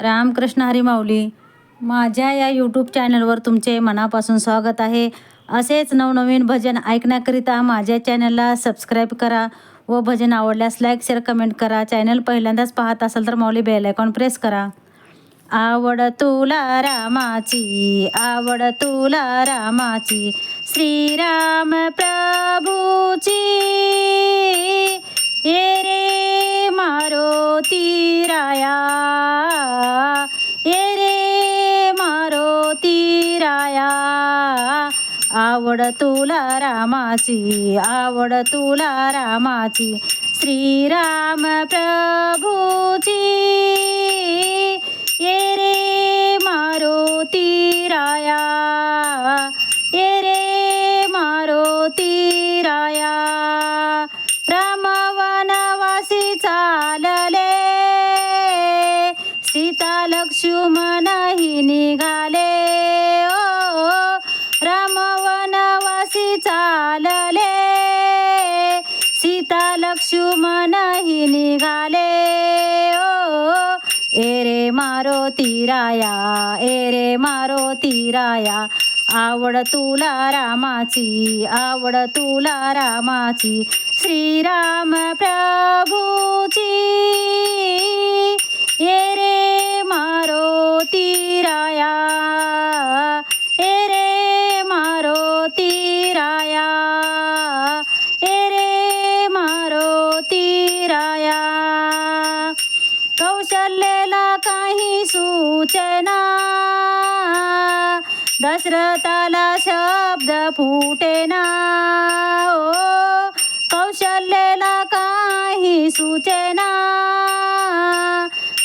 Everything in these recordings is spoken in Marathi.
रामकृष्ण हरी माऊली माझ्या या यूट्यूब चॅनलवर तुमचे मनापासून स्वागत आहे. असेच नवनवीन भजन ऐकण्याकरिता माझ्या चॅनलला सबस्क्राईब करा व भजन आवडल्यास लाईक शेअर कमेंट करा. चॅनल पहिल्यांदाच पाहत असाल तर माऊली बेल आयकॉन प्रेस करा. आवड तुला रामाची आवड तुला रामाची श्रीराम प्रभूची. आवड तुला रामाची आवड तुला रामाची. श्रीराम प्रभूची. ये रे मारुती राया. ये रे मारुती राया. राम चालले. सीता लक्ष्मणही निघाले. सीता लक्ष्मणही निघाले ओ ए रे मारो तीराया ए रे मारो तीराया आवड तुला रामाची आवड तुला रामाची श्रीराम प्रभूची कौशल्येला काही सूचना. दशरथाला शब्द फुटेना. ओ कौशल्येला काही सूचना.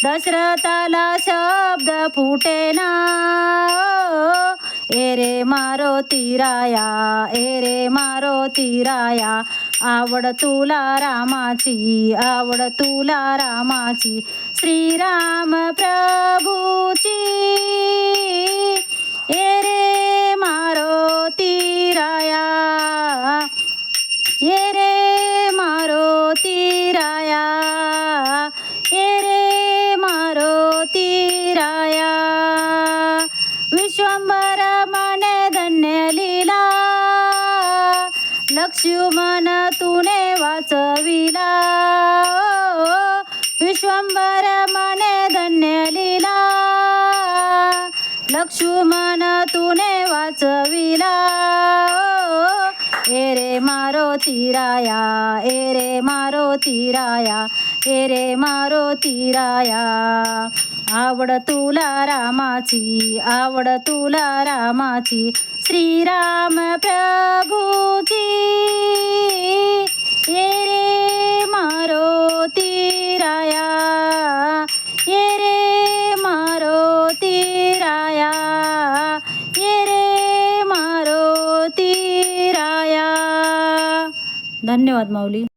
दशरथाला शब्द फुटेना. ओ ए रे मारो तिराया ए रे मारो तिराया आवड तुला रामाची आवड तुला रामाची. श्रीराम प्रभूची. ए रे मारो तीराया ए रे मारो तीराया ए रे मारो तीराया विश्वंभर मने धन्य लीला. लक्ष्मण वाचविला. विश्वंभर मने धन्य लीला लक्ष्मण तुने वाचविला. एरे ए रे मारो तिराया ए रे मारो तिराया ए रे मारो तिराया. आवड तुला रामाची आवड तुला रामाची. श्रीराम धन्यवाद माऊली.